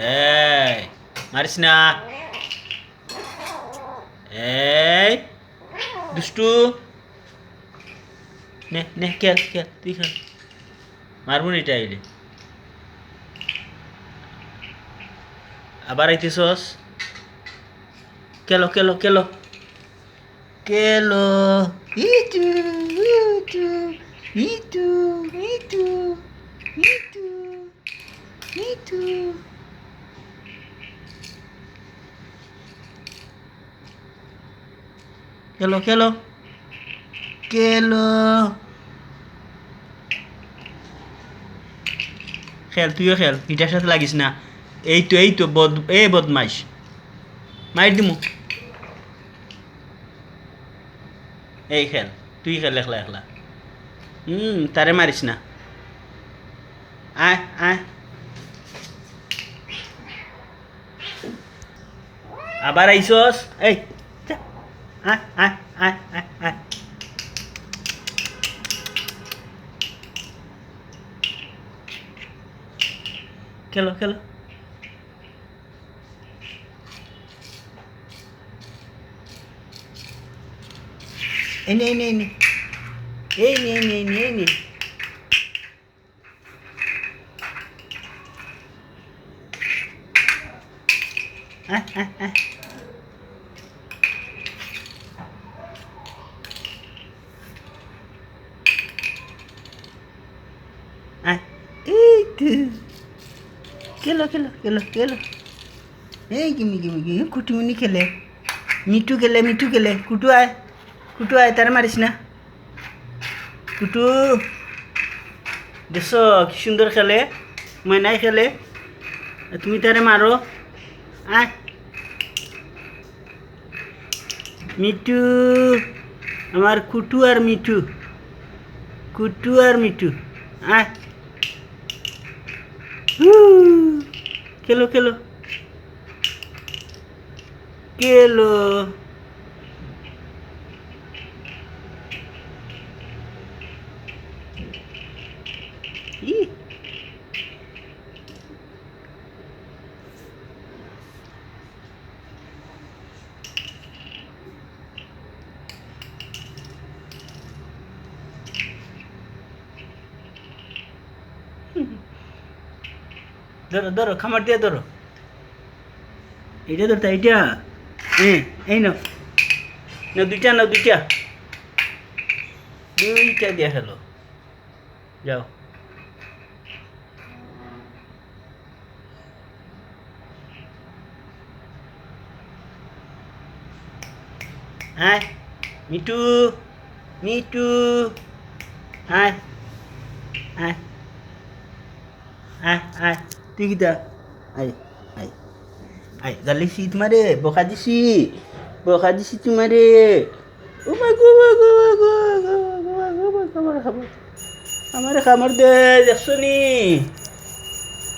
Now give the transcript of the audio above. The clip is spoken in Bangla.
এই, মারিস না। এই, দুষ্টু। নে নে, খেল খেল, তুই খেল। মারবো নি টাইলে আবার আইতেছস। কেলো কেলো কেলো কেলো ইটু ইটু ইটু ইটু ইটু কেলো কেলো কেলো খেল, তুইও খেল এটার সাথে লাগিস না। এই তো এই তো বদ, এ বদমাইশ। মাইর দিমু। এই খেল, তুই খেল একলা একলা হুম তারে মারিস না। আয় আয়। আবার আইসস এই। আয় আয় আয় আয় আয় খেলো খেলো। এই নে এই নে এই নে। নে নে নে, এই নে। আয় খেলো খেলো খেলো খেলো এই গিমি গিমি গিমি কুটুমিনি খেলে মিঠু খেলে মিঠু খেলে কুটু আয় কুটু আয় তারা মারিস না কুটু দেখছ কি সুন্দর খেলে ময়নাই খেলে তুমি তারে মারো আয় মিঠু আমার কুটু আর মিঠু কুটু আর মিঠু আয় হুঁ, খেলো খেলো খেলো ই ধরো ধরো, খামার দিয়ে ধরো। এইটা ধরতা, এইটা? হ্যাঁ এই নাও। না দুইটা, নাও দুইটা। দুইটা দিয়ে খেলো যাও। হ্যাঁ মিটু মিটু হ্যাঁ হ্যাঁ আয় আয় তুই কিতা আই আই জালি গালিছি তোমারে বকা দিছি বকা দিছি তোমারে ও মা গো মা গো মা গো গো মা গো মা গো মা খাবার আমার খাবার দে দেখছ নি